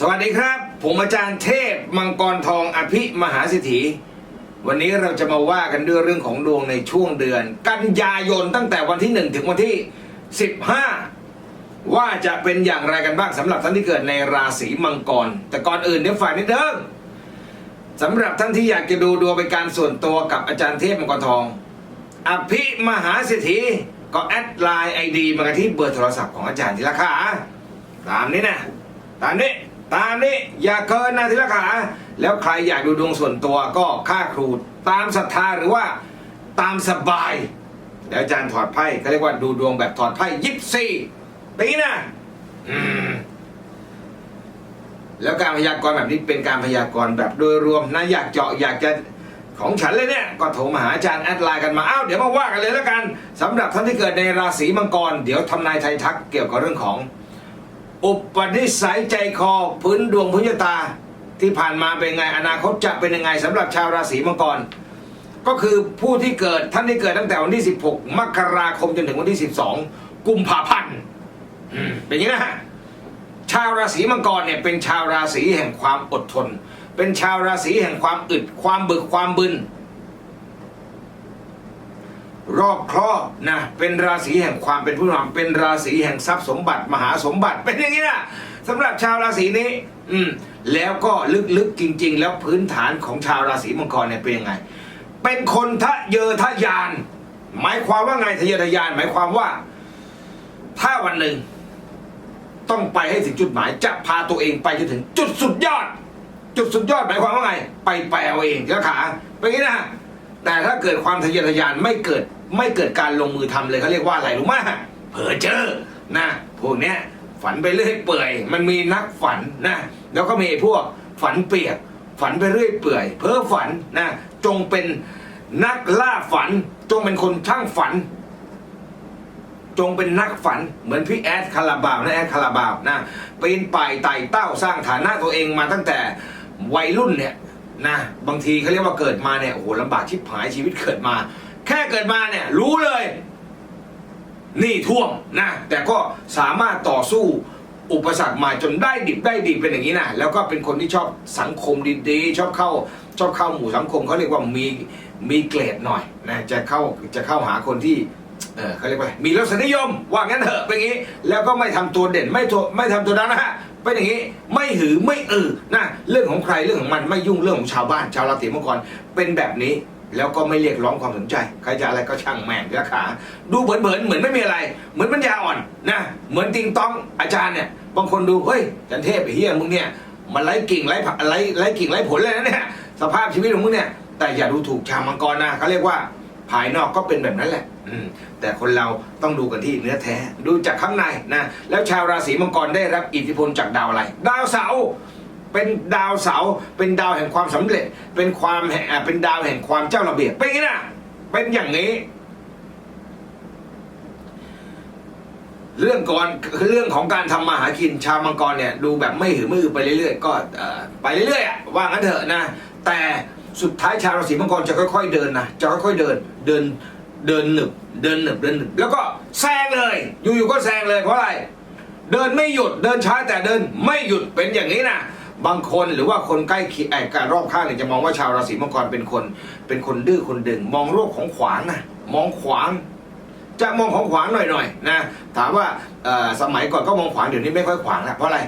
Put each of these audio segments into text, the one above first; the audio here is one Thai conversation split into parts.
สวัสดีครับ ผมอาจารย์เทพมังกรทองอภิมหาสิทธิวันนี้เราจะมาว่ากันด้วยเรื่องของดวงในช่วงเดือน กันยายนตั้งแต่วันที่ 1 ถึงวันที่ 15 ว่าจะเป็นอย่างไรกันบ้างสำหรับท่านที่เกิดในราศีมังกร แต่ก่อนอื่นเดี๋ยวฝ่ายนิดเดิมสำหรับท่านที่อยากจะดูดวงเป็นการส่วนตัวกับอาจารย์เทพมังกรทอง อภิมหาสิทธิก็แอดไลน์ไอดีมากที่เบอร์โทรศัพท์ของอาจารย์ทีละขาตามนี้นะตามนี้ ตามนี้อย่าเกินนะทีละขา แล้วใครอยากดูดวงส่วนตัวก็ค่าครูตามศรัทธาหรือว่าตามสบายเดี๋ยวอาจารย์ถอดไพ่เขาเรียกว่าดูดวงแบบถอดไพ่ยิปซีปีนะแล้วการพยากรณ์แบบนี้เป็นการพยากรณ์แบบโดยรวมนะอยากเจาะอยากจะของฉันเลยเนี่ยก็โทรมาหาอาจารย์แอดไลน์กันมาอ้าวเดี๋ยวมาว่ากันเลยแล้วกันสำหรับท่านที่เกิดในราศีมังกร เดี๋ยวทำนายไทยทักเกี่ยวกับเรื่องของ อุปนิสัยใจคอพื้นดวงพื้นชะตาที่ผ่านมาเป็นไงอนาคตจะเป็นยังไงสำหรับชาวราศีมังกร ก็คือผู้ที่เกิดท่านที่เกิดตั้งแต่วันที่ 16 มกราคมจนถึงวันที่ 12 กุมภาพันธ์อืมเป็นอย่างนี้นะฮะชาวราศีมังกรเนี่ยเป็นชาวราศีแห่งความอดทน เป็นชาวราศีแห่งความอึดความบึกความบึน รอบครอบนะเป็นราศีแห่งความเป็นผู้นำเป็นราศีแห่งทรัพย์สมบัติ มหาสมบัติเป็นอย่างนี้นะสำหรับชาวราศีนี้ อืมแล้วก็ลึกๆจริง ๆ แล้วพื้นฐานของชาวราศีมังกรเนี่ยเป็นยังไง เป็นคนทะเยอทะยาน หมายความว่าไงทะเยอทะยาน หมายความว่า ถ้าวันหนึ่ง ต้องไปให้ถึงจุดหมายจะพาตัวเองไปจนถึงจุดสุดยอด จุดสุดยอดหมายความว่าไง ไปแปลเอาเองเจ้าขาเป็นอย่างนี้นะแต่ถ้าเกิดความทะเยอทะยานไม่เกิด ไม่เกิดการลงมือทำเลยเขาเรียกว่าอะไรรู้ไหมเผลอเจอนะพวกเนี้ยฝันไปเรื่อยเปื่อย มันมีนักฝันนะแล้วก็มีพวกฝันเปียก ฝันไปเรื่อยเปื่อย เพ้อฝันนะจงเป็นนักล่าฝัน จงเป็นคนช่างฝัน จงเป็นนักฝันเหมือนพี่แอดคาราบาวนะแอดคาราบาวนะปีนป่ายไต่เต้าสร้างฐานะตัวเองมาตั้งแต่วัยรุ่นเนี่ยนะบางทีเขาเรียกว่าเกิดมาเนี่ยโอ้โหลำบากชิบหายชีวิตเกิดมา แค่เกิดมาเนี่ยรู้เลยหนี่ท่วมนะแต่ก็สามารถต่อสู้อุปสรรคมาจนได้ดิบได้ดีเป็นอย่างนี้นะแล้วก็เป็นคนที่ชอบสังคมดีๆ ชอบเข้าชอบเข้าหมู่สังคมเขาเรียกว่ามีมีเกรดหน่อยนะจะเข้าจะเข้าหาคนที่เออเขาเรียกว่ามีรสนิยมว่างั้นเถอะเป็นอย่างนี้ แล้วก็ไม่ทำตัวเด่นไม่ตัวไม่ทำตัวดังนะฮะเป็นอย่างนี้ไม่หือไม่เออนะเรื่องของใครเรื่องของมันไม่ยุ่งเรื่องของชาวบ้านชาวราศีมังกรเป็นแบบนี้ แล้วก็ไม่เรียกร้องความสนใจ ใครจะอะไรก็ช่างแม่งเดี๋ยวขา ดูเผินๆเหมือนไม่มีอะไร เหมือนปัญญาอ่อนนะเหมือนติงต้องอาจารย์เนี่ยบางคนดูเฮ้ยจันเทพไอ้เฮียมึงเนี่ยมันไร้กิ่งไร้ผักไร้ไร้กิ่งไร้ผลเลยนะเนี่ยสภาพชีวิตของมึงเนี่ยแต่อย่าดูถูกชาวมังกรนะเขาเรียกว่าภายนอกก็เป็นแบบนั้นแหละ อืม แต่คนเราต้องดูกันที่เนื้อแท้ ดูจากข้างในนะ แล้วชาวราศีมังกรได้รับอิทธิพลจากดาวอะไร ดาวเสาร์ เป็นดาวเสาเป็นดาวแห่งความสำเร็จ เป็นความแห่งเป็นดาวแห่งความเจ้าระเบียบเป็นอย่างนี้นะเป็นอย่างนี้ เรื่องก่อนคือเรื่องของการทำมาหากินชาวมังกรเนี่ย ดูแบบไม่หือมือไปเรื่อยๆก็ไปเรื่อยๆว่างั้นเถอะนะ แต่สุดท้ายชาวราศีมังกรจะค่อยๆเดินนะจะค่อยๆเดินเดินเดินหนึบเดินหนึบเดินหนึบแล้วก็แซงเลย อยู่ๆก็แซงเลยเพราะอะไรเดินไม่หยุดเดินช้าแต่เดินไม่หยุดเป็นอย่างนี้นะ บางคนหรือว่าคนใกล้เคียงไอ้การรอบข้างเนี่ยจะมองว่าชาวราศีมังกรเป็นคน เป็นคนดื้อคนดึง มองโรคของขวางนะมองขวาง จะมองของขวางหน่อยๆนะถามว่าสมัยก่อนก็มองขวางเดี๋ยวนี้ไม่ค่อยขวางแล้วเพราะอะไร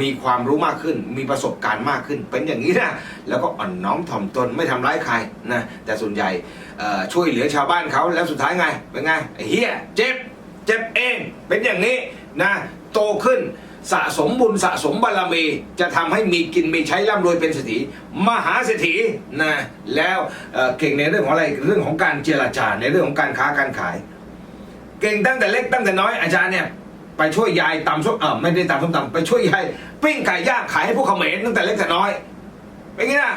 มีความรู้มากขึ้น มีประสบการณ์มากขึ้น เป็นอย่างนี้นะ แล้วก็อ่อนน้อมถ่อมตนไม่ทำร้ายใครนะ แต่ส่วนใหญ่ช่วยเหลือชาวบ้านเขาแล้วสุดท้ายไง เป็นไงเฮียเจ็บ เจ็บเอง เป็นอย่างนี้นะ โตขึ้น สะสมบุญสะสมบารมี จะทำให้มีกินมีใช้ร่ำรวยเป็นเศรษฐีมหาเศรษฐีนะแล้วเก่งในเรื่องของอะไรเรื่องของการเจรจาในเรื่องของการค้าการขาย เก่งตั้งแต่เล็กตั้งแต่น้อยอาจารย์เนี่ยไปช่วยยายตำส้มเออไม่ได้ตำส้มตำไปช่วยยายปิ้งไก่ย่างขายให้พวกเขมรตั้งแต่เล็กแต่น้อยเป็นไงนะ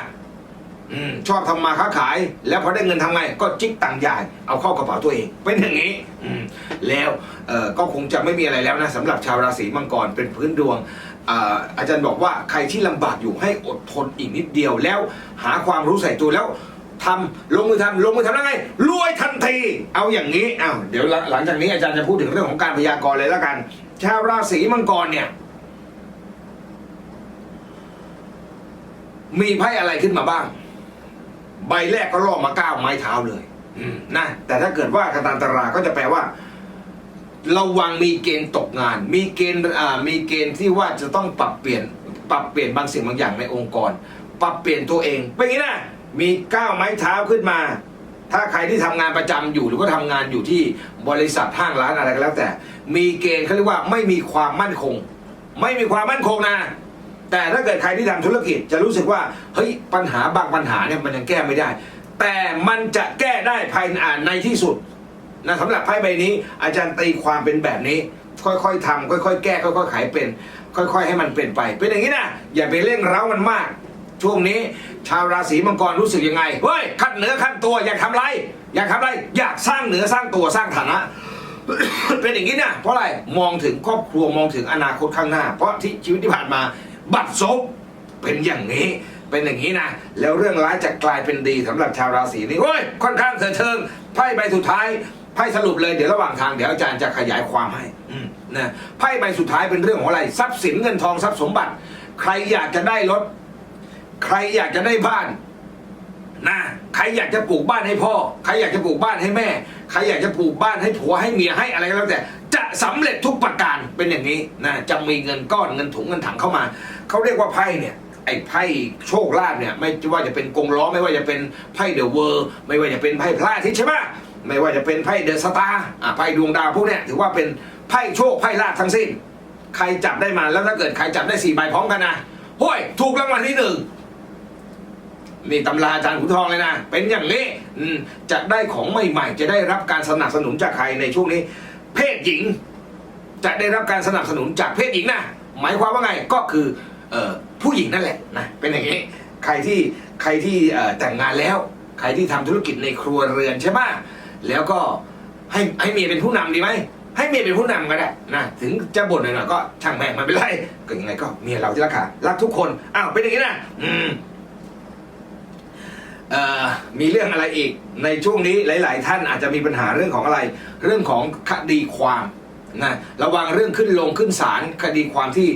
ชอบทำมาค้าขาย แล้วพอได้เงินทำไง ก็จิกตังยายเอาเข้ากระเป๋าตัวเองเป็นอย่างนี้แล้วก็คงจะไม่มีอะไรแล้วนะสำหรับชาวราศีมังกรเป็นพื้นดวงอาอาจารย์บอกว่าใครที่ลำบากอยู่ให้อดทนอีกนิดเดียวแล้วหาความรู้ใส่ตัวแล้วทำลงมือทำลงมือทำแล้วไงรวยทันที เอาอย่างนี้อ้าวเดี๋ยวหลังจากนี้อาจารย์จะพูดถึงเรื่องของการพยากรณ์เลยล้วกัน ชาวราศีมังกรเนี่ยมีไพ่อะไรขึ้นมาบ้าง ใบแรกก็ล่อมาเก้าไม้เท้าเลยอืมนะแต่ถ้าเกิดว่ากตันตราก็จะแปลว่า ระวังมีเกณฑ์ตกงาน มีเกณฑ์อ่ามีเกณฑ์ที่ว่าจะต้องปรับเปลี่ยน ปรับเปลี่ยนบางสิ่งบางอย่างในองค์กร ปรับเปลี่ยนตัวเองเป็นอย่างนี้นะมีก้าวไม้เท้าขึ้นมา ถ้าใครที่ทำงานประจำอยู่หรือว่าทำงานอยู่ที่บริษัทห้างร้านอะไรก็แล้วแต่ มีเกณฑ์เขาเรียกว่าไม่มีความมั่นคง ไม่มีความมั่นคงนะ แต่ถ้าเกิดใครที่ทำธุรกิจจะรู้สึกว่าเฮ้ยปัญหาบางปัญหาเนี่ยมันยังแก้ไม่ได้ แต่มันจะแก้ได้ภายในในที่สุดนะสำหรับไพ่ใบนี้ อาจารย์ตีความเป็นแบบนี้ ค่อยๆทำค่อย ๆ แก้ค่อยๆไขเป็น ค่อย ๆ ให้มันเป็นไป เป็นอย่างนี้นะอย่าไปเร่งเร้ามันมาก ช่วงนี้ชาวราศีมังกรรู้สึกยังไงเฮ้ยขั้นเหนือขั้นตัวอยากทำไร อยากทำไร อยากสร้างเหนือสร้างตัวสร้างฐานะเป็นอย่างนี้นะเพราะอะไรมองถึงครอบครัวมองถึงอนาคตข้างหน้า เพราะที่ชีวิตที่ผ่านมา บัตรซบเป็นอย่างนี้เป็นอย่างนี้นะ แล้วเรื่องร้ายจะกลายเป็นดีสำหรับชาวราศีนี้โอ้ยค่อนข้างเถิดเทิงไพ่ใบสุดท้ายไพ่สรุปเลยเดี๋ยวระหว่างทางเดี๋ยวอาจารย์จะขยายความให้นะไพ่ใบสุดท้ายเป็นเรื่องของอะไรทรัพย์สินเงินทองทรัพย์สมบัติ ใครอยากจะได้รถ ใครอยากจะได้บ้านนะใครอยากจะปลูกบ้านให้พ่อ ใครอยากจะปลูกบ้านให้แม่ ใครอยากจะปลูกบ้านให้ผัวให้เมียให้อะไรก็แล้วแต่ จะสำเร็จทุกประการเป็นอย่างนี้นะจะมีเงินก้อนเงินถุงเงินถังเข้ามา เขาเรียกว่าไพ่เนี่ยไอ้ไพ่โชคลาภเนี่ยไม่ว่าจะเป็นกงล้อไม่ว่าจะเป็นไพ่เดอะเวอร์ไม่ว่าจะเป็นไพ่พระอาทิตย์ใช่ไหมไม่ว่าจะเป็นไพ่เดอะสตาร์อะไพ่ดวงดาวพวกเนี้ยถือว่าเป็นไพ่โชคไพ่ลาภทั้งสิ้น ใครจับได้มาแล้วถ้าเกิดใครจับได้สี่ใบพร้อมกันนะห้ยถูกรางวัลที่หนึ่งนี่ตำราอาจารย์ขุนทองเลยนะ เป็นอย่างนี้จะได้ของใหม่ ๆ จะได้รับการสนับสนุนจากใครในช่วงนี้ เพศหญิง จะได้รับการสนับสนุนจากเพศหญิงนะหมายความว่าไงก็คือ ผู้หญิงนั่นแหละนะเป็นอย่างนี้ใครที่ใครที่เอ่อแต่งงานแล้ว ใครที่ทำธุรกิจในครัวเรือนใช่ไหมแล้วก็ให้ให้เมียเป็นผู้นำดีไหมให้เมียเป็นผู้นำก็ได้นะถึงจะบ่นหน่อยๆก็ช่างแม่งไมันเป็นไรก็ยังไงก็เมียเราที่รักขารักทุกคนอ้าวเป็นอย่างนี้นะอืมเอ่อมีเรื่องอะไรอีกในช่วงนี้หลาย ๆ ท่านอาจจะมีปัญหาเรื่องของอะไร เรื่องของคดีความ นะระวังเรื่องขึ้นลงขึ้นศาลคดีความที่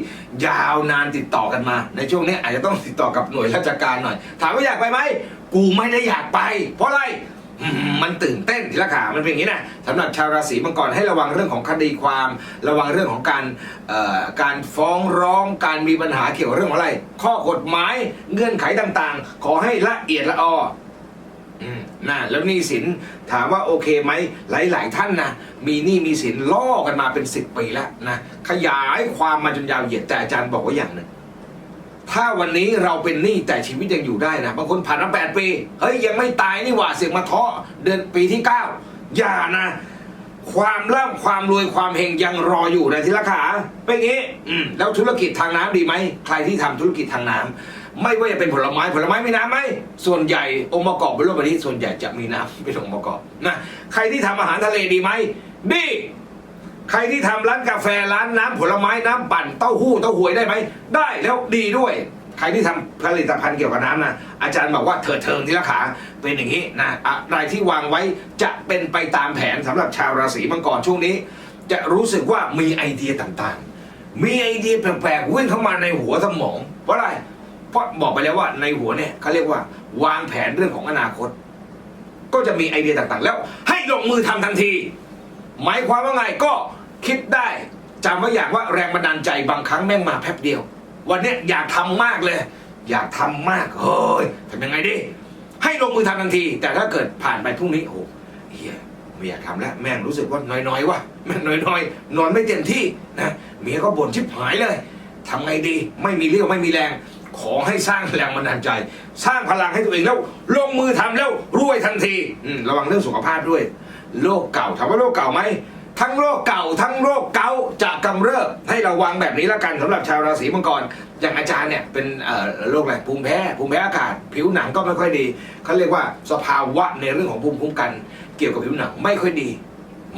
ยาวนานติดต่อกันมา ในช่วงนี้อาจจะต้องติดต่อกับหน่วยราชการหน่อย ถามว่าอยากไปไหมกูไม่ได้อยากไป เพราะอะไรมันตื่นเต้นทีละขามันเป็นอย่างนี้นะสำหรับชาวราศีมังกรให้ระวังเรื่องของคดีความ ระวังเรื่องของการการฟ้องร้องการมีปัญหาเกี่ยวกับเรื่องของอะไร ข้อกฎหมายเงื่อนไขต่างๆ ขอให้ละเอียดละอออืม นะแล้วหนี้สินถามว่าโอเคไหมหลาย ๆ ท่านนะมีหนี้มีสินล่อกันมาเป็นสิบปีแล้วนะขยายความมาจนยาวเหยียดแต่อาจารย์บอกว่าอย่างหนึ่งถ้าวันนี้เราเป็นหนี้แต่ชีวิตยังอยู่ได้นะบางคนผ่านมาแปดปีเฮ้ยยังไม่ตายนี่หว่าเสียงมาทาะเดือนปีที่เก้าอย่านะ ความร่ำความรวยความเฮงยังรออยู่นะทีละขาเป็นงี้แล้วธุรกิจทางน้ำดีไหมใครที่ทำธุรกิจทางน้ำ ไม่ว่าจะเป็นผลไม้ผลไม้มีน้ำไหมส่วนใหญ่องค์ประกอบบนโลกใบนี้ส่วนใหญ่จะมีน้ำเป็นองค์ประกอบนะใครที่ทำอาหารทะเลดีไหมดีใครที่ทำร้านกาแฟร้านน้ำผลไม้น้ำปั่นเต้าหู้เต้าหวยได้ไหมได้แล้วดีด้วย ใครที่ทำผลิตภัณฑ์เกี่ยวกับน้ำนะอาจารย์บอกว่าเถิดเทิงที่ละขาเป็นอย่างนี้นะอะไรที่วางไว้จะเป็นไปตามแผนสำหรับชาวราศีมังกรช่วงนี้ จะรู้สึกว่ามีไอเดียต่างๆ มีไอเดียแปลกๆวิ่งเข้ามาในหัวสมองเพราะอะไร เพราะบอกไปแล้วว่าในหัวเนี่ยเขาเรียกว่า วางแผนเรื่องของอนาคต ก็จะมีไอเดียต่างๆ แล้ว ให้ลงมือทำทันที หมายความว่าไงก็คิดได้จำไว้อย่างว่าแรงบันดาลใจบางครั้งแม่งมาแป๊บเดียว วันนี้อยากทำมากเลย อยากทำมากเฮ้ยทำยังไงดี ให้ลงมือทำทันที แต่ถ้าเกิดผ่านไปพรุ่งนี้โอ้เฮียไม่อยากทำแล้วแม่งรู้สึกว่าน้อยๆว่ะแม่งน้อยๆ นอนไม่เต็มที่นะเมียก็บ่นชิบหายเลยทำไงดี ไม่มีเรี่ยวไม่มีแรง ขอให้สร้างแรงบันดาลใจ สร้างพลังให้ตัวเองแล้ว ลงมือทำแล้วรวยทันทีระวังเรื่องสุขภาพด้วยโรคเก่าถามว่าโรคเก่าไหมทั้งโรคเก่าทั้งโรคเกาจะกำเริบให้ระวังแบบนี้ละกันสำหรับชาวราศีมังกร อย่างอาจารย์เนี่ยเป็นโรคอะไรภูมิแพ้ภูมิแพ้อากาศ ผิวหนังก็ไม่ค่อยดีเขาเรียกว่าสภาวะในเรื่องของภูมิคุ้มกัน เกี่ยวกับผิวหนังไม่ค่อยดี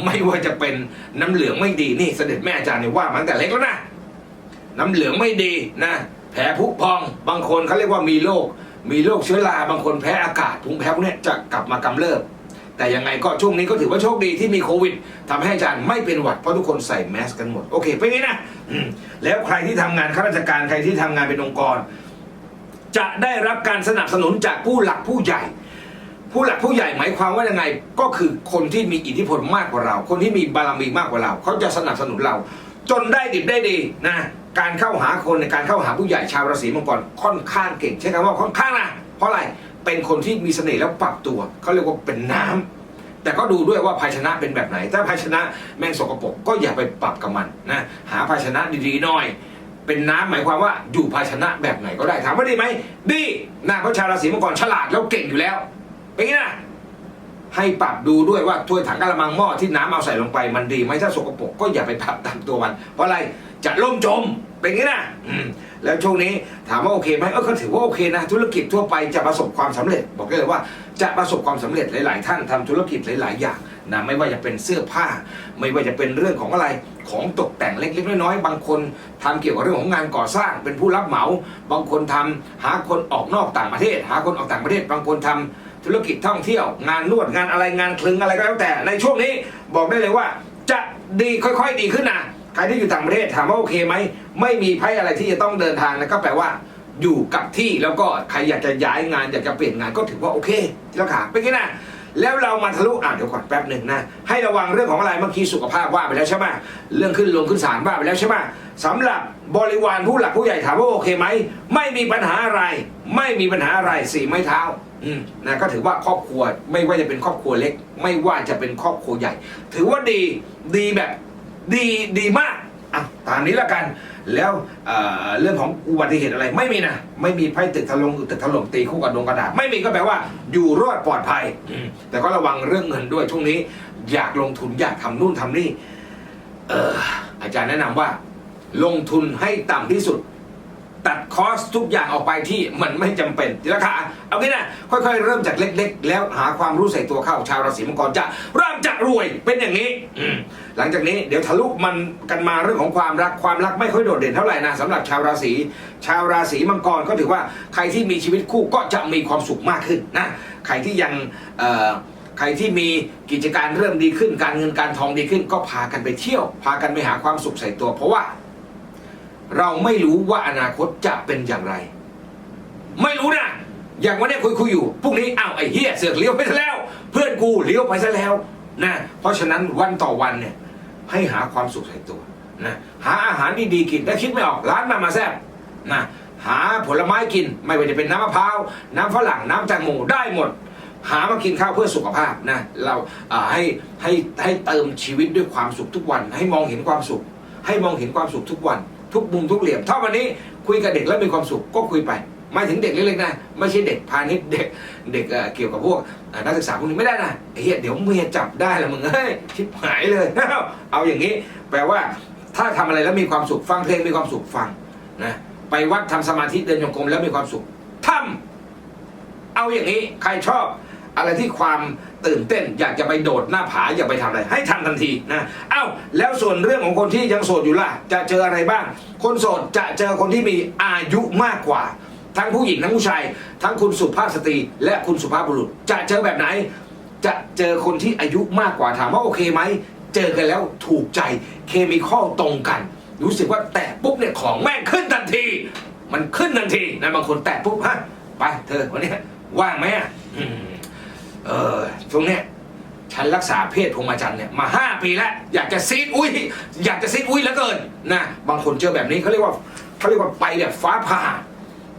ไม่ว่าจะเป็นน้ำเหลืองไม่ดีนี่เสด็จแม่อาจารย์เนี่ยว่ามาตั้งแต่เล็กแล้วนะน้ำเหลืองไม่ดีนะ แผลผุพอง บางคนเขาเรียกว่ามีโรค มีโรคเชื้อรา บางคนแพ้อากาศภูมิแพ้พวกนี้จะกลับมากำเริบ แต่ยังไงก็ช่วงนี้ก็ถือว่าโชคดีที่มีโควิดทำให้อาจารย์ไม่เป็นหวัดเพราะทุกคนใส่แมสกันหมด โอเคเป็นงี้นะ แล้วใครที่ทำงานข้าราชการใครที่ทำงานเป็นองค์กร จะได้รับการสนับสนุนจากผู้หลักผู้ใหญ่ผู้หลักผู้ใหญ่หมายความว่ายังไงก็คือคนที่มีอิทธิพลมากกว่าเรา คนที่มีบารมีมากกว่าเรา เขาจะสนับสนุนเรา จนได้ดิบได้ดีนะ การเข้าหาคนในการเข้าหาผู้ใหญ่ชาวราศีมังกรค่อนข้างเก่งใช้คำว่าค่อนข้างนะเพราะอะไรเป็นคนที่มีเสน่ห์แล้วปรับตัวเขาเรียกว่าเป็นน้ำแต่ก็ดูด้วยว่าภาชนะเป็นแบบไหน ถ้าภาชนะแม่งสกปรกก็อย่าไปปรับกับมันนะหาภาชนะดีๆหน่อย เป็นน้ำหมายความว่าอยู่ภาชนะแบบไหนก็ได้ถามว่าดีไหมดีนะเพราะชาวราศีมังกรฉลาดแล้วเก่งอยู่แล้วเป็นไงนะให้ปรับดูด้วยว่าถ้วยถังกระมังหม้อที่น้ำเอาใส่ลงไปมันดีไหมถ้าสกปรกก็อย่าไปปรับตามตัวมันเพราะอะไร จะล่มจมเป็นไงนะแล้วช่วงนี้ถามว่าโอเคไหมเออก็ถือว่าโอเคนะ ธุรกิจทั่วไปจะประสบความสำเร็จ บอกได้เลยว่าจะประสบความสำเร็จหลาย ๆ ท่านทำธุรกิจหลาย ๆ อย่างนะไม่ว่าจะเป็นเสื้อผ้า ไม่ว่าจะเป็นเรื่องของอะไรของตกแต่งเล็ก ๆ น้อย ๆ บางคนทำเกี่ยวกับเรื่องของงานก่อสร้าง เป็นผู้รับเหมา บางคนทำหาคนออกนอกต่างประเทศ หาคนออกต่างประเทศ บางคนทำธุรกิจท่องเที่ยว งานนวดงานอะไรงานคลึงอะไรก็แล้วแต่ในช่วงนี้บอกได้เลยว่า จะดีค่อย ๆ ดีขึ้นนะ ใครที่อยู่ต่างประเทศถามว่าโอเคไหมไม่มีไพ่อะไรที่จะต้องเดินทางนะก็แปลว่า อยู่กับที่แล้วก็ใครอยากจะย้ายงานอยากจะเปลี่ยนงานก็ถือว่าโอเคที่ราคาเป็นไงนะแล้วเรามาทะลุอะเดี๋ยวก่อนแป๊บหนึ่งนะ ให้ระวังเรื่องของอะไรเมื่อกี้สุขภาพว่าไปแล้วใช่ไหมเรื่องขึ้นลงขึ้นศาลว่าไปแล้วใช่ไหมสำหรับบริวารผู้หลักผู้ใหญ่ถามว่าโอเคไหมไม่มีปัญหาอะไร ไม่มีปัญหาอะไรสี่ไม้เท้าอืมนะก็ถือว่าครอบครัวไม่ว่าจะเป็นครอบครัวเล็ก ไม่ว่าจะเป็นครอบครัวใหญ่ ถือว่าดีดีแบบ ดีดีมากอะตามนี้ละกัน แล้วเอ่อเรื่องของอุบัติเหตุอะไรไม่มีนะ ไม่มีไพ่ตึกถล่มตึกถล่มตีคู่กับดวงกระดาษไม่มีก็แปลว่าอยู่รอดปลอดภัยอืมแต่ก็ระวังเรื่องเงินด้วยช่วงนี้ อยากลงทุนอยากทำนู่นทำนี่ เอออาจารย์แนะนำว่า ลงทุนให้ต่ำที่สุด ตัดคอสทุกอย่างออกไปที่มันไม่จำเป็นทีละขาเอางี้นะค่อยๆ เริ่มจากเล็ก ๆ แล้วหาความรู้ใส่ตัวเข้าชาวราศีมังกรจะเริ่มจะรวยเป็นอย่างนี้ หลังจากนี้เดี๋ยวทะลุมันกันมาเรื่องของความรักความรักไม่ค่อยโดดเด่นเท่าไหร่นะสำหรับชาวราศีชาวราศีมังกรก็ถือว่าใครที่มีชีวิตคู่ก็จะมีความสุขมากขึ้นนะใครที่ยังใครที่มีกิจการเริ่มดีขึ้น การเงินการทองดีขึ้น ก็พากันไปเที่ยว พากันไปหาความสุขใส่ตัวเพราะว่า เราไม่รู้ว่าอนาคตจะเป็นอย่างไร ไม่รู้นะอย่างวันนี้คุยคุยอยู่พรุ่งนี้อ้าวไอ้เฮียเสือกเลี้ยวไปซะแล้ว เพื่อนกูเลี้ยวไปซะแล้วนะเพราะฉะนั้นวันต่อวันเนี่ยให้หาความสุขใส่ตัวนะหาอาหารดีๆกินถ้าคิดไม่ออกร้านมามาแซ่บนะหาผลไม้กินไม่ว่าจะเป็นน้ำมะพร้าวน้ำฝรั่งน้ำแตงโมได้หมด หามากินข้าวเพื่อสุขภาพนะเราให้ให้ให้เติมชีวิตด้วยความสุขทุกวัน ให้มองเห็นความสุข ให้มองเห็นความสุขทุกวัน ทุกมุมทุกเหลี่ยม ถ้าวันนี้คุยกับเด็กแล้วมีความสุขก็คุยไปหมายถึงเด็กเล็กๆนะไม่ใช่เด็กพาณิชย์เด็กเด็กเกี่ยวกับพวกนักศึกษาพวกนี้ไม่ได้นะเหี้ยเดี๋ยวเมียจับได้ละมึงเฮ้ยชิบหายเลยเอาอย่างนี้ แปลว่าถ้าทำอะไรแล้วมีความสุขฟังเพลงมีความสุขฟังนะไปวัดทำสมาธิเดินโยกมแล้วมีความสุขทำเอาอย่างนี้ใครชอบ อะไรที่ความตื่นเต้น อยากจะไปโดดหน้าผาอย่าไปทำอะไร ให้ทำทันทีนะเอ้าแล้วส่วนเรื่องของคนที่ยังโสดอยู่ล่ะ จะเจออะไรบ้าง คนโสดจะเจอคนที่มีอายุมากกว่า ทั้งผู้หญิงทั้งผู้ชาย ทั้งคุณสุภาพสตรี และคุณสุภาพบุรุษ จะเจอแบบไหน จะเจอคนที่อายุมากกว่าถามว่าโอเคไหมเจอกันแล้วถูกใจเคมีข้อตรงกัน รู้สึกว่าแตะปุ๊บเนี่ยของแม่งขึ้นทันที มันขึ้นทันทีนะบางคนแตะปุ๊บฮะไปเธอวันนี้ว่างไหมอะอืม เออช่วงเนี้ยฉันรักษาเพศพรหมจรรย์เนี่ยมาห้าปีแล้ว อยากจะซีดอุ้ย อยากจะซีดอุ้ยแล้วเกินนะบางคนเจอแบบนี้เขาเรียกว่าเขาเรียกว่าไปแบบฟ้าผ่า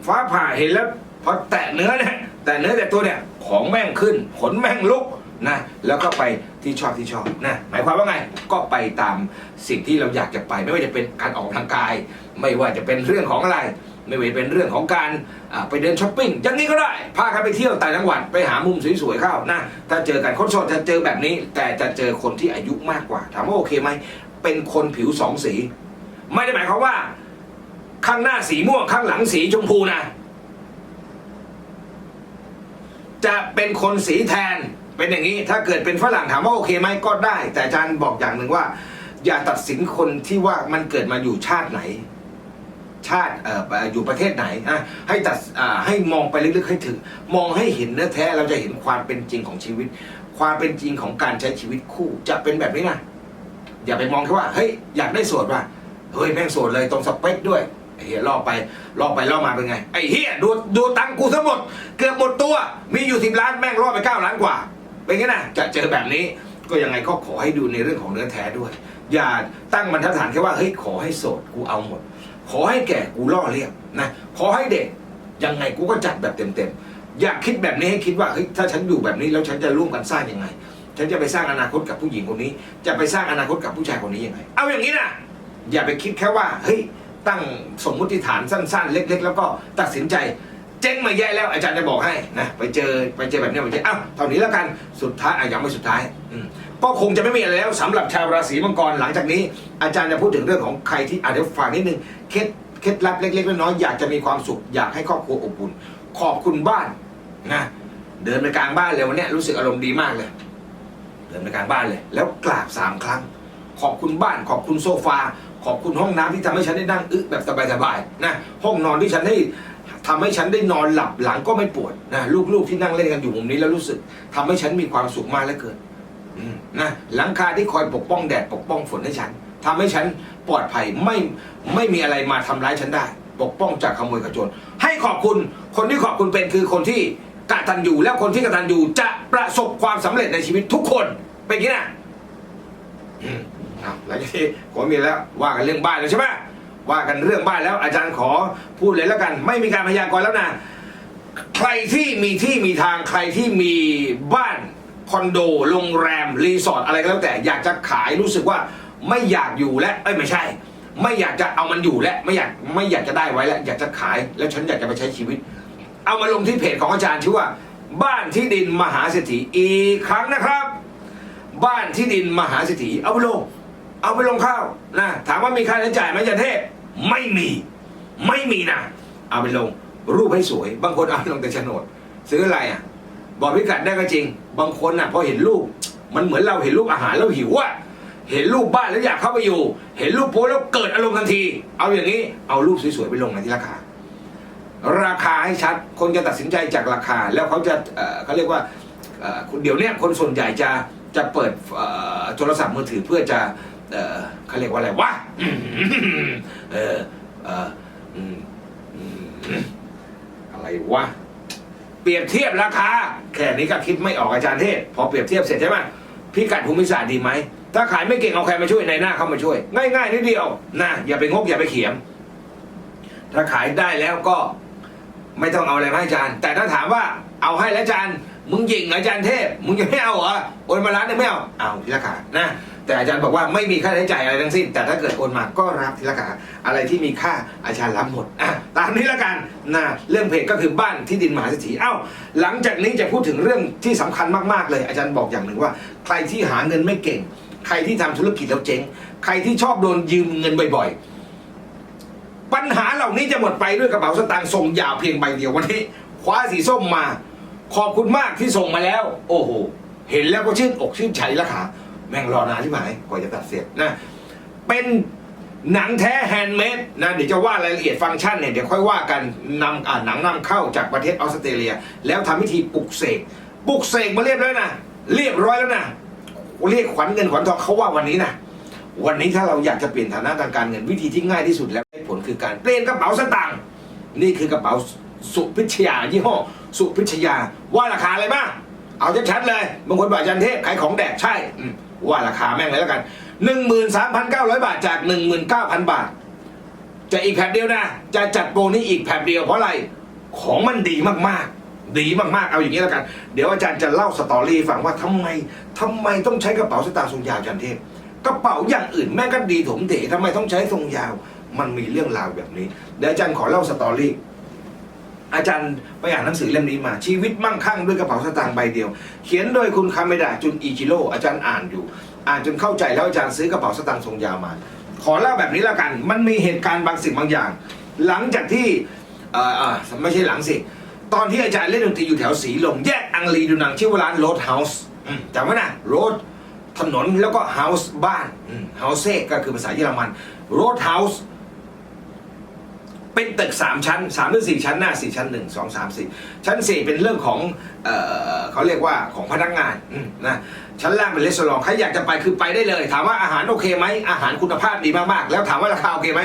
ฟ้าผ่าเห็นแล้วพอแตะเนื้อเนี่ยแตะเนื้อแต่ตัวเนี่ยของแม่งขึ้น ขนแม่งลุกนะแล้วก็ไปที่ชอบที่ชอบนะหมายความว่าไงก็ไปตามสิ่งที่เราอยากจะไป ไม่ว่าจะเป็นการออกกำลังกาย ไม่ว่าจะเป็นเรื่องของอะไร ไม่ว่าเป็นเรื่องของการไปเดินช้อปปิ้งอย่างนี้ก็ได้ พากันไปเที่ยวต่างจังหวัดไปหามุมสวยๆเข้านะ ถ้าเจอกันคนโสดจะเจอแบบนี้ แต่จะเจอคนที่อายุมากกว่า ถามว่าโอเคไหม เป็นคนผิวสองสี ไม่ได้หมายความว่า ข้างหน้าสีม่วงข้างหลังสีชมพูนะ จะเป็นคนสีแทนเป็นอย่างนี้ ถ้าเกิดเป็นฝรั่งถามว่าโอเคไหมก็ได้ แต่อาจารย์บอกอย่างหนึ่งว่า อย่าตัดสินคนที่ว่ามันเกิดมาอยู่ชาติไหน ชาติอยู่ประเทศไหนอะให้ตัดให้มองไปลึกๆให้ถึง มองให้เห็นเนื้อแท้เราจะเห็นความเป็นจริงของชีวิต ความเป็นจริงของการใช้ชีวิตคู่จะเป็นแบบนี้นะอย่าไปมองแค่ว่าเฮ้ยอยากได้โสดว่ะเฮ้ยแม่งโสดเลยตรงสเปคด้วยไอ้เฮียล่อไปล่อไปล่อมาเป็นไงไอ้เฮียดูดูตังกูทั้งหมด เกือบหมดตัว มีอยู่สิบล้านแม่งล่อไปเก้าล้านกว่า เป็นไงนะจะเจอแบบนี้ก็ยังไงก็ขอให้ดูในเรื่องของเนื้อแท้ด้วย อย่าตั้งบรรทัดฐานแค่ว่าเฮ้ยขอให้โสดกูเอาหมด ขอให้แก่กูล่อเรียกนะขอให้เด็กยังไงกูก็จัดแบบเต็มๆอย่าคิดแบบนี้ให้คิดว่าเฮ้ยถ้าฉันอยู่แบบนี้แล้วฉันจะร่วมกันสร้างยังไง ฉันจะไปสร้างอนาคตกับผู้หญิงคนนี้ จะไปสร้างอนาคตกับผู้ชายคนนี้ยังไง เอาอย่างนี้นะอย่าไปคิดแค่ว่าเฮ้ยตั้งสมมุติฐานสั้น ๆ เล็ก ๆ แล้วก็ตัดสินใจเจ๊งมาแย่แล้วอาจารย์จะบอกให้นะไปเจอไปเจอแบบนี้ไปเจออ้าวเท่านี้แล้วกันสุดท้ายอะยังไม่สุดท้ายก็คงจะไม่มีอะไรแล้วสำหรับชาวราศีมังกรหลังจากนี้ อาจารย์จะพูดถึงเรื่องของใครที่อาจจะฝากนิดนึง เคล็ดเคล็ดลับเล็กๆน้อยๆอยากจะมีความสุขอยากให้ครอบครัวอบอุ่นขอบคุณบ้านนะเดินไปกลางบ้านเลยวันนี้รู้สึกอารมณ์ดีมากเลย เดินไปกลางบ้านเลย แล้วกราบสามครั้ง ขอบคุณบ้าน ขอบคุณโซฟา ขอบคุณห้องน้ำที่ทำให้ฉันได้นั่งอึแบบสบายๆนะห้องนอนที่ฉันได้ทำให้ฉันได้นอนหลับหลังก็ไม่ปวดนะลูกๆที่นั่งเล่นกันอยู่มุมนี้แล้วรู้สึกทำให้ฉันมีความสุขมากเหลือเกินนะหลังคาที่คอยปกป้องแดดปกป้องฝนให้ฉัน ทำให้ฉันปลอดภัยไม่ไม่มีอะไรมาทำร้ายฉันได้ ปกป้องจากขโมยขโจรให้ขอบคุณคนที่ขอบคุณเป็นคือคนที่กะตัญญูและคนที่กะตัญญูจะประสบความสำเร็จในชีวิตทุกคนเป็นอย่างนี้นะหลังจากที่ผมมีแล้วว่ากันเรื่องบ้านแล้วใช่ไหมว่ากันเรื่องบ้านแล้วอาจารย์ขอพูดเลยแล้วกัน ไม่มีการพยากรณ์แล้วนะใครที่มีที่มีทางใครที่มีบ้านคอนโดโรงแรมรีสอร์ทอะไรก็แล้วแต่อยากจะขายรู้สึกว่า ไม่อยากอยู่และเอ้ยไม่ใช่ ไม่อยากจะเอามันอยู่และไม่อยากไม่อยากจะได้ไว้แล้วอยากจะขายแล้วฉันอยากจะไปใช้ชีวิต เอามาลงที่เพจของอาจารย์ชื่อว่า บ้านที่ดินมหาเศรษฐีอีกครั้งนะครับ บ้านที่ดินมหาเศรษฐีเอาไปลงเอาไปลงข้าวนะถามว่ามีค่าใช้จ่ายไหมจันเทพไม่มีไม่มีนะเอาไปลงรูปให้สวย บางคนเอาไปลงแต่โฉนด ซื้ออะไรอะบอกพิกัดได้ก็จริง บางคนอะพอเห็นรูปมันเหมือนเราเห็นรูปอาหารแล้วหิวอะ เห็นรูปบ้านแล้วอยากเข้าไปอยู่ เห็นรูปโพสแล้วเกิดอารมณ์ทันที เอาอย่างนี้เอารูปสวยๆไปลงในที่ราคา ราคาให้ชัดคนจะตัดสินใจจากราคา แล้วเขาจะเขาเรียกว่าเดี๋ยวนี้คนส่วนใหญ่จะจะเปิดโทรศัพท์มือถือเพื่อจะเขาเรียกว่าอะไรวะเออเออะไรวะเปรียบเทียบราคา แค่นี้ก็คิดไม่ออกอาจารย์เทพพอเปรียบเทียบเสร็จใช่ไหมพิกัดภูมิศาสตร์ดีไหม ถ้าขายไม่เก่งเอาใครมาช่วยในหน้าเข้ามาช่วย ง่ายๆนิดเดียวนะอย่าไปงกอย่าไปเขียม ถ้าขายได้แล้วก็ไม่ต้องเอาอะไรมาให้อาจารย์ แต่ถ้าถามว่าเอาให้แล้วอาจารย์มึงยิงเหรออาจารย์เทพ มึงจะไม่เอาเหรอโอนมาล้านหนึงไม่เอาเอาทีละขานะแต่อาจารย์บอกว่าไม่มีค่าใช้จ่ายอะไรทั้งสิ้น แต่ถ้าเกิดโอนมาก็รับทีละขาอะไรที่มีค่าอาจารย์รับหมดอะตามนี้ละกันนะเรื่องเพจก็คือบ้านที่ดินมหาเศรษฐีเอ้าหลังจากนี้จะพูดถึงเรื่องที่สำคัญมากๆเลย อาจารย์บอกอย่างหนึ่งว่า ใครที่หาเงินไม่เก่ง ใครที่ทำธุรกิจแล้วเจ๊ง ใครที่ชอบโดนยืมเงินบ่อยๆ ปัญหาเหล่านี้จะหมดไปด้วยกระเป๋าสตางค์ส่งยาวเพียงใบเดียววันนี้คว้าสีส้มมา ขอบคุณมากที่ส่งมาแล้ว โอ้โห เห็นแล้วก็ชื่นอกชื่นใจแล้วค่ะแม่งรอนานที่ไหนกว่าจะตัดเสร็จนะ เป็นหนังแท้แฮนด์เมดนะเดี๋ยวจะว่ารายละเอียดฟังก์ชันเนี่ยเดี๋ยวค่อยว่ากันนำอ่าหนังนำเข้าจากประเทศออสเตรเลีย แล้วทำพิธีปลุกเสกปลุกเสกมาเรียบร้อยนะเรียบร้อยแล้วนะ เรียกขวัญเงินขวัญทองเขาว่าวันนี้นะวันนี้ถ้าเราอยากจะเปลี่ยนฐานะทางการเงินวิธีที่ง่ายที่สุดแล้วได้ผลคือการเปลี่ยนกระเป๋าสตางค์นี่คือกระเป๋าสุพิชยายี่ห้อ สุพิชยาว่าราคาอะไรบ้างเอาชัดๆเลยบางคนบอกอาจันเทพขายของแดกใช่ว่าราคาแม่งเลยแล้วกันหนึ่งหมื่นสามพันเก้าร้อยบาทจากหนึ่งหมื่นเก้าพันบาท จะอีกแผ่นเดียวนะ จะจัดโปรนี้อีกแผ่นเดียวเพราะอะไรของมันดีมากๆ ดีมากๆ เอาอย่างนี้แล้วกัน เดี๋ยวอาจารย์จะเล่าสตอรี่ฟังว่าทำไมทำไมต้องใช้กระเป๋าสตางค์ทรงยาวอาจันเทพกระเป๋าอย่างอื่นแม่ก็ดีถมเถทำไมต้องใช้ทรงยาว มันมีเรื่องราวแบบนี้ เดี๋ยวอาจารย์ขอเล่าสตอรี่อาจารย์ไปอ่านหนังสือเล่มนี้มา ชีวิตมั่งคั่งด้วยกระเป๋าสตางค์ใบเดียว เขียนโดยคุณคาเมดะจุนอิจิโร่อาจารย์อ่านอยู่ อ่านจนเข้าใจแล้วอาจารย์ซื้อกระเป๋าสตางค์ทรงยาวมา ขอเล่าแบบนี้แล้วกัน มันมีเหตุการณ์บางสิ่งบางอย่าง หลังจากที่อ่อเอ่อไม่ใช่หลังสิ ตอนที่อาจารย์เล่นดนตรีอยู่แถวสีลมแยกอังรีดูหนังชื่อว่าร้านโรดเฮาส์จำไว้นะโรดถนนแล้วก็เฮาส์บ้านเฮาเซ่ก็คือภาษาเยอรมันโรดเฮาส์เป็นตึกสามชั้นสามหรือสี่ชั้นหน้าสี่ชั้นหนึ่งสองสามสี่ชั้นสี่เป็นเรื่องของเอ่อเขาเรียกว่าของพนักงานนะชั้นล่างเป็นรีสอร์ทใครอยากจะไปคือไปได้เลย ถามว่าอาหารโอเคไหมอาหารคุณภาพดีมากๆ แล้วถามว่าราคาโอเคไหม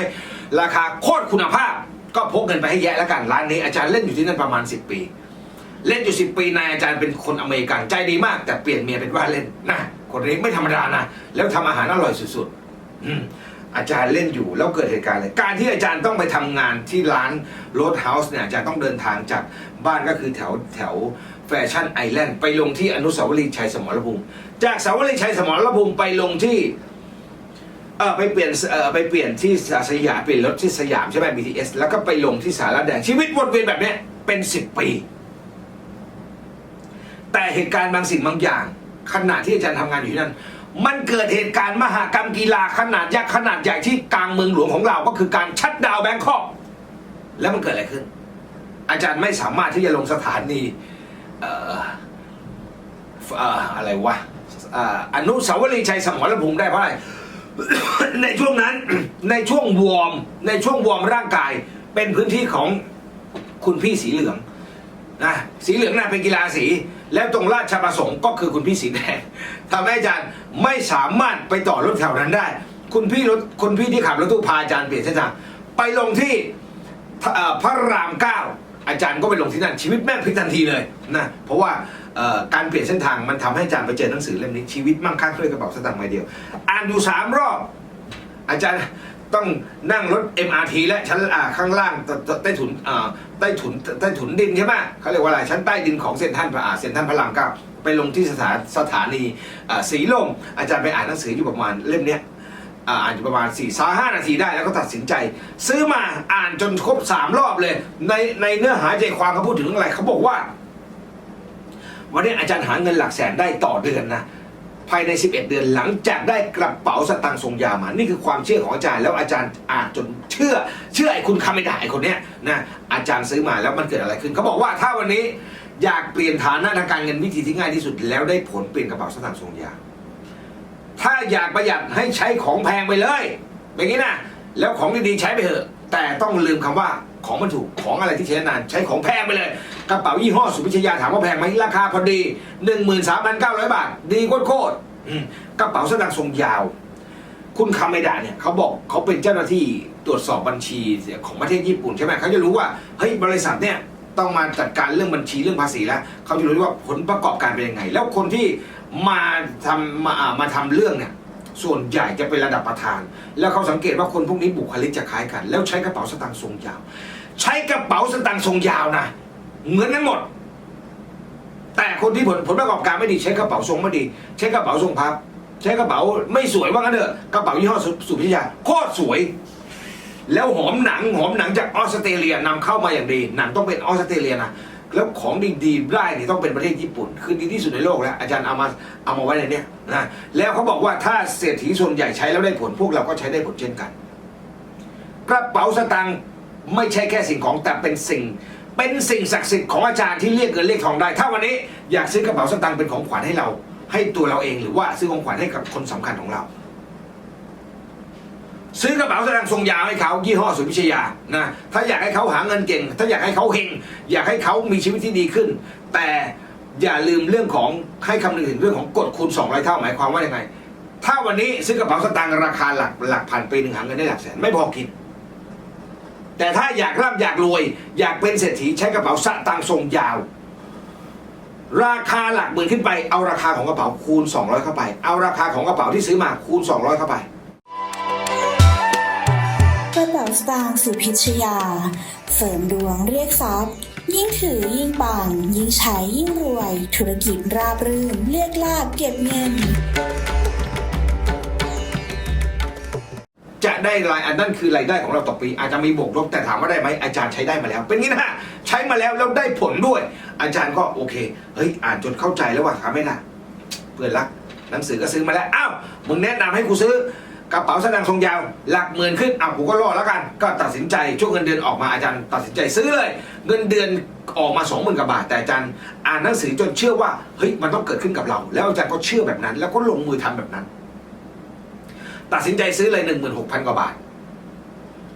ราคาโคตรคุณภาพ ก็พกเงินไปให้แยะแล้วกันร้านนี้อาจารย์เล่นอยู่ที่นั่นประมาณ 10 ปี เล่นอยู่สิปีนายอาจารย์เป็นคนอเมริกันใจดีมาก แต่เปลี่ยนเมียเป็นว่าเล่นนะคนนี้ไม่ธรรมดานะแล้วทำอาหารอร่อยสุดๆอาจารย์เล่นอยู่แล้วเกิดเหตุการณ์เลยการที่อาจารย์ต้องไปทำงานที่ร้านโรดเฮาส์เนี่ยอาจารย์ต้องเดินทางจากบ้านก็คือแถวแถวแฟชั่นไอแลนด์ไปลงที่อนุสาวรีย์ชัยสมรภูมิจากสาวรีย์ชัยสมรภูมิไปลงที่ เออไปเปลี่ยนเออไปเปลี่ยนที่สยามเปลี่ยนรถที่สยามใช่ไหม BTS แล้วก็ไปลงที่สารแดงชีวิตวนเวียนแบบเนี้ยเป็นสิบปี แต่เหตุการณ์บางสิ่งบางอย่าง ขณะที่อาจารย์ทำงานอยู่ที่นั่น มันเกิดเหตุการณ์มหากรรมกีฬาขนาดยักษ์ขนาดใหญ่ที่กลางเมืองหลวงของเราก็คือการชัดดาวแบงคอกแล้วมันเกิดอะไรขึ้น อาจารย์ไม่สามารถที่จะลงสถานีเอ่อเอ่ออะไรวะอออนุสาวรีย์ชัยสมรภูมิได้เพราะอะไร ในช่วงนั้น ในช่วงวอร์ม ในช่วงวอร์มร่างกาย เป็นพื้นที่ของคุณพี่สีเหลืองนะสีเหลืองน่ะเป็นกีฬาสี แล้วตรงราชประสงค์ก็คือคุณพี่สีแดงทำให้อาจารย์ไม่สามารถไปต่อรถแถวนั้นได้ คุณพี่รถคุณพี่ที่ขับรถตู้พาอาจารย์เปลี่ยนเส้นทางไปลงที่พระรามเก้าอาจารย์ก็ไปลงที่นั่นชีวิตแม่พลิกทันทีเลยนะเพราะว่า การเปลี่ยนเส้นทางมันทำให้อาจารย์ไปเจอหนังสือเล่มนี้ชีวิตมั่งคั่งด้วยกระเป๋าสตางค์ใบเดียว อ่านอยู่สามรอบ อาจารย์ต้องนั่งรถ MRT และชั้นข้างล่างใต้ถุนใต้ถุนใต้ถุนดินใช่ไหมเขาเรียกว่าอะไรชั้นใต้ดินของเซ็นทรัลพระอาเซ็นทรัลพระรามเก้าไปลงที่สถานสถานีสีลมอาจารย์ไปอ่านหนังสืออยู่ประมาณเล่มเนี้ยอ่านอยู่ประมาณ4ี่สาห้านาทีได้แล้วก็ตัดสินใจ ซื้อมาอ่านจนครบสามรอบเลย ในในเนื้อหาใจความเขาพูดถึงอะไรเขาบอกว่า วันนี้อาจารย์หาเงินหลักแสนได้ต่อเดือนนะภายใน 11 เดือนหลังจากได้กระเป๋าสตางค์ทรงยามา นี่คือความเชื่อของอาจารย์ แล้วอาจารย์อ่านจนเชื่อ เชื่อไอ้คุณคำไม่ได้ไอ้คนเนี้ยนะอาจารย์ซื้อมาแล้วมันเกิดอะไรขึ้นเขาบอกว่าถ้าวันนี้อยากเปลี่ยนฐานะทางการเงินวิธีที่ง่ายที่สุด แล้วได้ผลเปลี่ยนกระเป๋าสตางค์ทรงยา ถ้าอยากประหยัดให้ใช้ของแพงไปเลยอย่างนี้นะแล้วของดีๆใช้ไปเถอะ แต่ต้องลืมคำว่า ของมันถูกของอะไรที่ใช้นานใช้ของแพงไปเลย กระเป๋ายี่ห้อสุพิชยาถามว่าแพงไหมราคาพอดี 13,900 บาท ดีโคตรกระเป๋าสตางค์ทรงยาว คุณคาเมดะเนี่ยเขาบอกเขาเป็นเจ้าหน้าที่ตรวจสอบบัญชีของประเทศญี่ปุ่นใช่ไหมเขาจะรู้ว่าเฮ้ยบริษัทเนี่ยต้องมาจัดการเรื่องบัญชีเรื่องภาษีแล้วเขาจะรู้ว่าผลประกอบการเป็นยังไง แล้วคนที่มาทำมามาทำเรื่องเนี่ย ส่วนใหญ่จะเป็นระดับประธาน แล้วเขาสังเกตว่าคนพวกนี้บุคลิกจะคล้ายกัน แล้วใช้กระเป๋าสตางค์ทรงยาว ใช้กระเป๋าสตางค์ทรงยาวนะเหมือนกันหมด แต่คนที่ผลผลประกอบการไม่ดีใช้กระเป๋าทรงไม่ดี ใช้กระเป๋าทรงพับ ใช้กระเป๋าไม่สวยว่างั้นเถอะกระเป๋ายี่ห้อสุพิชยาโคตรสวย แล้วหอมหนังหอมหนังจากออสเตรเลียนำเข้ามาอย่างดี หนังต้องเป็นออสเตรเลียนะ แล้วของดีๆได้นี่ยต้องเป็นประเทศญี่ปุ่น คือดีที่สุดในโลกแล้ว อาจารย์เอามาเอามาไว้ในเนี้ยนะแล้วเขาบอกว่าถ้าเศรษฐีส่วนใหญ่ใช้แล้วได้ผลพวกเราก็ใช้ได้ผลเช่นกัน กระเป๋าสตางค์ไม่ใช่แค่สิ่งของแต่เป็นสิ่ง เป็นสิ่งศักดิ์สิทธิ์ของอาจารย์ที่เรียกเงินเรียกทองได้ ถ้าวันนี้อยากซื้อกระเป๋าสตางค์เป็นของขวัญให้เรา ให้ตัวเราเองหรือว่าซื้อของขวัญให้กับคนสำคัญของเรา ซื้อกระเป๋าสตางค์ทรงยาวให้เขายี่ห้อสุพิชยานะถ้าอยากให้เขาหาเงินเก่ง ถ้าอยากให้เขาเฮงอยากให้เขามีชีวิตที่ดีขึ้น แต่อย่าลืมเรื่องของให้คำนึงถึงเรื่องของกฎคูณสองร้อยเท่าหมายความว่ายังไง ถ้าวันนี้ซื้อกระเป๋าสตางค์ราคาหลักหลักพันปีหนึ่งหาเงินได้หลักแสนไม่พอกิน แต่ถ้าอยากร่ำอยากรวย อยากเป็นเศรษฐีใช้กระเป๋าสตางค์ทรงยาว ราคาหลักหมื่นขึ้นไปเอาราคาของกระเป๋าคูณ 200 เข้าไป เอาราคาของกระเป๋าที่ซื้อมาคูณ 200 เข้าไป ระเป๋าสตางค์สุพิชยา เสริมดวงเรียกทรัพย์ ยิ่งถือยิ่งปัง ยิ่งใช้ยิ่งรวย ธุรกิจราบรื่น เรียกลาบเก็บเงิน จะได้รายอันนั่นคือรายได้ของเราต่อปี อาจจะมีบวกลบแต่ถามว่าได้ไหมอาจารย์ใช้ได้มาแล้ว เป็นงี้นะใช้มาแล้วแล้วได้ผลด้วย อาจารย์ก็โอเคเฮ้ยอ่านจนเข้าใจแล้วว่าทำไม่ได้เพื่อนรักหนังสือก็ซื้อมาแล้วอ้าวมึงแนะนำให้กูซื้อ กระเป๋าสตางค์ทรงยาว หลักหมื่นขึ้นอ้าวกูก็รอดแล้วกัน ก็ตัดสินใจช่วงเงินเดือนออกมาอาจารย์ ตัดสินใจซื้อเลย เงินเดือนออกมาสองหมื่นกว่าบาทแต่อาจารย์อ่านหนังสือจนเชื่อว่าเฮ้ยมันต้องเกิดขึ้นกับเรา แล้วอาจารย์ก็เชื่อแบบนั้น แล้วก็ลงมือทำแบบนั้น ตัดสินใจซื้อเลยหนึ่งหมื่นหกพันกว่าบาท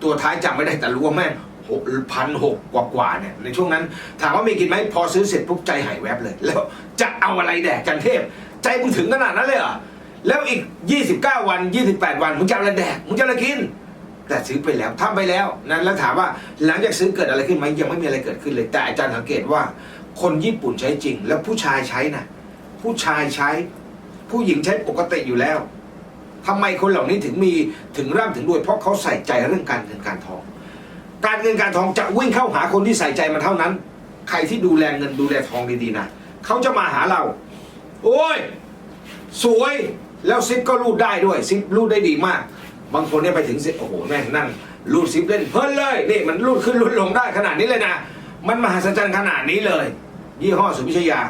ตัวท้ายจำไม่ได้แต่รู้ว่าแม่งหกพันหกกว่ากว่าเนี่ยในช่วงนั้นถามว่ามีกินไหมพอซื้อเสร็จปุ๊บใจหายแวบเลย แล้วจะเอาอะไรแดกจันเทพ ใจมึงถึงขนาดนั้นเลยเหรอ แล้วอีก 29 วัน 28 วันมึงจะอะไรแดกมึงจะอะไรกิน แต่ซื้อไปแล้วทำไปแล้วนั้นแล้วถามว่าหลังจากซื้อเกิดอะไรขึ้นไหมยังไม่มีอะไรเกิดขึ้นเลย แต่อาจารย์สังเกตว่า คนญี่ปุ่นใช้จริง แล้วผู้ชายใช้นะผู้ชายใช้ ผู้หญิงใช้ปกติอยู่แล้วทำไมคนเหล่านี้ถึงมีถึงร่ำถึงรวย เพราะเขาใส่ใจเรื่องการเงินการทอง การเงินการทองจะวิ่งเข้าหาคนที่ใส่ใจมันเท่านั้น ใครที่ดูแลเงินดูแลทองดีๆนะเขาจะมาหาเรา โอ้ย สวย แล้วซิปก็รูดได้ด้วยซิปรูดได้ดีมาก บางคนเนี่ยไปถึงซิปโอ้โหแม่งนั่งรูดซิปเล่นเพลินเลยนี่มันรูดขึ้นรูดลงได้ขนาดนี้เลยนะ มันมหัศจรรย์ขนาดนี้เลย ยี่ห้อสุพิชยา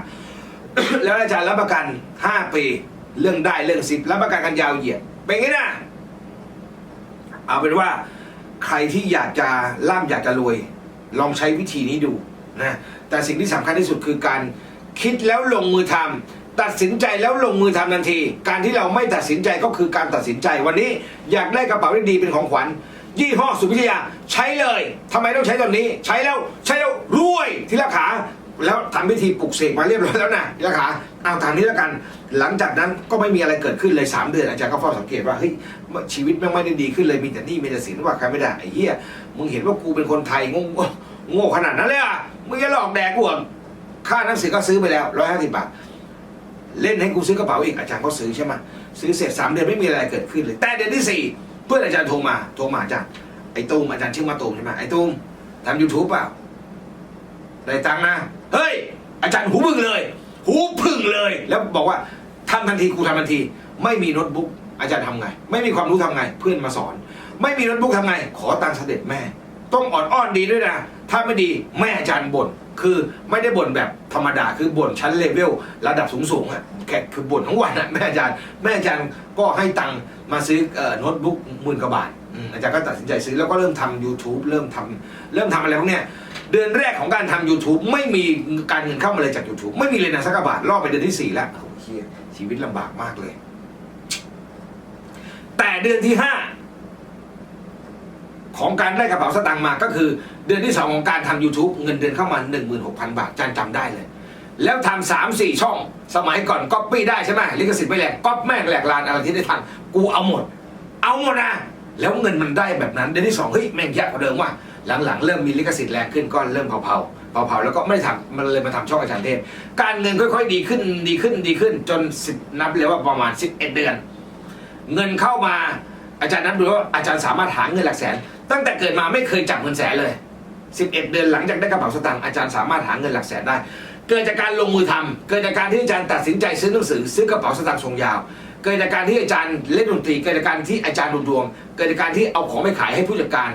แล้วอาจารย์รับประกัน 5 ปี เรื่องได้เรื่องซิปรับประกันกันยาวเหยียดเป็นไงนะเอาเป็นว่าใครที่อยากจะร่ำอยากจะรวย ลองใช้วิธีนี้ดูนะแต่สิ่งที่สำคัญที่สุดคือการคิดแล้วลงมือทำ ตัดสินใจแล้วลงมือทำทันที การที่เราไม่ตัดสินใจก็คือการตัดสินใจวันนี้อยากได้กระเป๋าที่ดีเป็นของขวัญยี่ห้อสุพิทยาใช้เลยทำไมต้องใช้ตอนนี้ ใช้แล้วใช้แล้วรวยทีละขาแล้วทำพิธีปลุกเสกมาเรียบร้อยแล้วนะทีละขาเอาทางนี้แล้วกัน หลังจากนั้นก็ไม่มีอะไรเกิดขึ้นเลยสามเดือนอาจารย์ก็เฝ้าสังเกตว่าเฮ้ยชีวิตไม่ได้ดีขึ้นเลยมีแต่นี้มีแต่สินว่าใครไม่ได้ไอ้เหี้ยมึงเห็นว่ากูเป็นคนไทยโง่โง่ขนาดนั้นเลยอะมึงจะหลอกแดกกูเหรอค่าหนังสือก็ซื้อไปแล้วร้อยห้าสิบบาท เล่นให้กูซื้อกระเป๋าอีกอาจารย์ก็ซื้อใช่ไหมซื้อเสร็จสามเดือนไม่มีอะไรเกิดขึ้นเลย แต่เดือนที่สี่เพื่อนอาจารย์โทรมาโทรมาอาจารย์ไอ้ตูมอาจารย์ชื่อมาตูมใช่ไหมไอ้ตูมทำยูทูบเปล่าได้ตังค์นะเฮ้ย อาจารย์หูพึ่งเลย หูพึ่งเลย แล้วบอกว่าทำทันทีกูทำทันที ไม่มีโน้ตบุ๊กอาจารย์ทำไง ไม่มีความรู้ทำไง เพื่อนมาสอน ไม่มีโน้ตบุ๊กทำไง ขอตังค์เสด็จแม่ ต้องอ่อนอ้อนดีด้วยนะถ้าไม่ดีแม่อาจารย์บ่น คือไม่ได้บ่นแบบธรรมดาคือบ่นชั้นเลเวลระดับสูงๆอะแค่คือบ่นทั้งวันอะแม่อาจารย์แม่อาจารย์ก็ให้ตังค์มาซื้อโน้ตบุ๊กหมื่นกว่าบาทอาจารย์ก็ตัดสินใจซื้อแล้วก็เริ่มทำ YouTube เริ่มทำเริ่มทำอะไรพวกเนี้ยเดือนแรกของการทำ YouTube ไม่มีการเงินเข้ามาเลยจาก YouTube ไม่มีเลยนะสักกะบาทรอบไปเดือนที่สี่แล้วโอ้โหเฮียชีวิตลำบากมากเลย แต่เดือนที่ห้า ของการได้กระเป๋าสตางค์มาก็คือ เดือนที่สองของการทำ YouTube เงินเดือนเข้ามา 16,000 บาทจานจำได้เลย แล้วทำสามสี่ช่อง สมัยก่อนก๊อปปี้ได้ใช่ไหมลิขสิทธิ์ไม่แหลกก๊อปแม่งแหลกลานอะไรที่ได้ทำกูเอาหมด เอาหมดนะแล้วเงินมันได้แบบนั้นเดือนที่สองเฮ้ยแม่งยากกว่าเดิมว่ะหลังๆ เริ่มมีลิขสิทธิ์แรงขึ้นก็เริ่มเผาๆเผาๆแล้วก็ไม่ทำมันเลยมาทำช่องอาจารย์เทพ การเงินค่อยๆ ดีขึ้นดีขึ้นดีขึ้น จนสิบนับเลยว่าประมาณ 11 เดือน เงินเข้ามาอาจารย์นับดูว่าอาจารย์สามารถหาเงินหลักแสน ตั้งแต่เกิดมาไม่เคยจับเงินแสนเลย 11 เดือนหลังจากได้กระเป๋าสตางค์อาจารย์สามารถหาเงินหลักแสนได้ เกิดจากการลงมือทำเกิดจากการที่อาจารย์ตัดสินใจซื้อหนังสือ ซื้อกระเป๋าสตางค์ทรงยาว เกิดจากการที่อาจารย์เล่นดนตรี เกิดจากการที่อาจารย์ดูดวง เกิดจากการที่เอาของไปขายให้ผู้จัดการ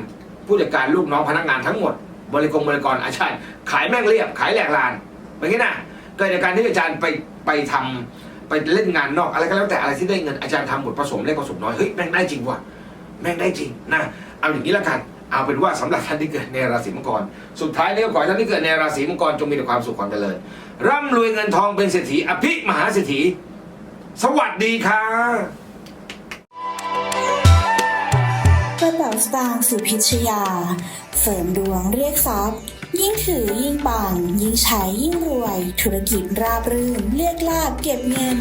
ผู้จัดการลูกน้องพนักงานทั้งหมด บริกรบริกรอาจารย์ ขายแม่งเรียบ ขายแหลกลานเป็นไงนะเกิดจากการที่อาจารย์ไปไปทำไปเล่นงานนอกอะไรก็แล้วแต่อะไรที่ได้เงินอาจารย์ทำหมดผสมเล็กผสมน้อยเฮ้ยแม่งได้จริงว่ะแม่งได้จริงนะ เอาอย่างนี้ละกัน เอาเป็นว่าสำหรับท่านที่เกิดในราศีมังกร สุดท้ายนี้ขอให้ท่านที่เกิดในราศีมังกรจงมีแต่ความสุขความเจริญร่ำรวยเงินทองเป็นเศรษฐีอภิมหาเศรษฐี สวัสดีค่ะกระเป๋าสตางค์สุพิชยา เสริมดวงเรียกทรัพย์ ยิ่งถือยิ่งปัง ยิ่งใช้ยิ่งรวย ธุรกิจราบรื่น เรียกลาบเก็บเงิน